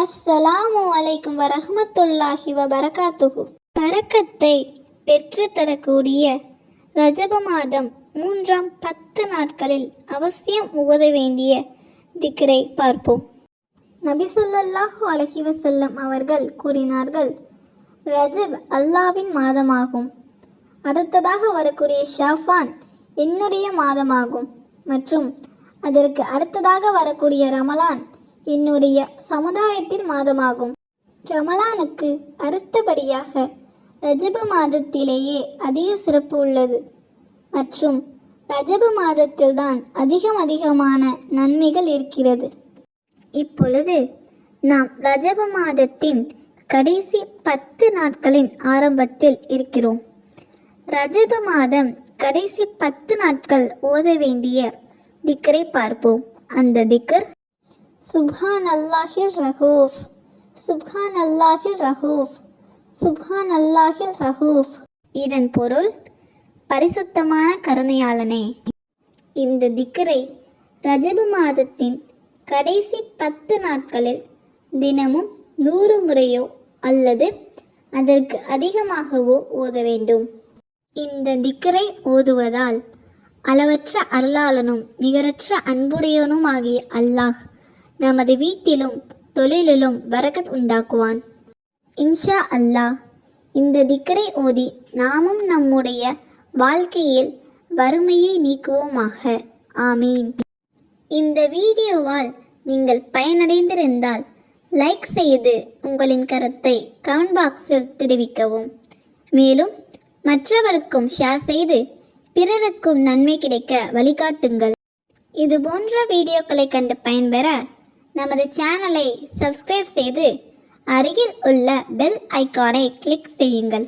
அஸ்ஸலாமு அலைக்கும் வரஹமத்துல்லாஹி வரகாத்துகு பரக்கத்தை பெற்று தரக்கூடிய ரஜப மாதம் மூன்றாம் பத்து நாட்களில் அவசியம் உகத வேண்டிய திக்ரை பார்ப்போம். நபி அலஹி வசல்லம் அவர்கள் கூறினார்கள் ரஜப் அல்லாவின் மாதமாகும். அடுத்ததாக வரக்கூடிய ஷாஃபான் என்னுடைய மாதமாகும். மற்றும் அதற்கு அடுத்ததாக வரக்கூடிய ரமலான் என்னுடைய சமுதாயத்தின் மாதமாகும். ரமலானுக்கு அடுத்தபடியாக ரஜப மாதத்திலேயே அதிக சிறப்பு உள்ளது. மற்றும் ரஜப மாதத்தில்தான் அதிகம் அதிகமான நன்மைகள் இருக்கிறது. இப்பொழுது நாம் ரஜப மாதத்தின் கடைசி பத்து நாட்களின் ஆரம்பத்தில் இருக்கிறோம். ரஜப மாதம் கடைசி பத்து நாட்கள் ஓத வேண்டிய திக்கரை பார்ப்போம். அந்த திக்கர் சுப்ஹான் அல்லாஹிர் ரஹூஃப். சுப்ஹான் அல்லாஹிர் ரஹூஃப். சுப்ஹான் அல்லாஹிர் ரஹூஃப். இதன் பொருள் பரிசுத்தமான கருணையாளனே. இந்த திக்கரை ரஜபு மாதத்தின் கடைசி பத்து நாட்களில் தினமும் நூறு முறையோ அல்லது அதற்கு அதிகமாகவோ ஓத வேண்டும். இந்த திக்கரை ஓதுவதால் அளவற்ற அருளாளனும் நிகரற்ற அன்புடையவனும் ஆகிய அல்லாஹ் நமது வீட்டிலும் தொழிலிலும் வரகத் உண்டாக்குவான். இன்ஷா அல்லாஹ் இந்த திக்கரை ஓதி நாமும் நம்முடைய வாழ்க்கையில் வறுமையை நீக்குவோமாக. ஆமீன். இந்த வீடியோவால் நீங்கள் பயனடைந்திருந்தால் லைக் செய்து உங்களின் கருத்தை கமெண்ட் பாக்ஸில் தெரிவிக்கவும். மேலும் மற்றவருக்கும் ஷேர் செய்து பிறருக்கும் நன்மை கிடைக்க வழிகாட்டுங்கள். இது போன்ற வீடியோக்களை கண்டு பயன்பெற நமது சேனலை சப்ஸ்கிரைப் செய்து அருகில் உள்ள பெல் ஐக்கானை கிளிக் செய்யுங்கள்.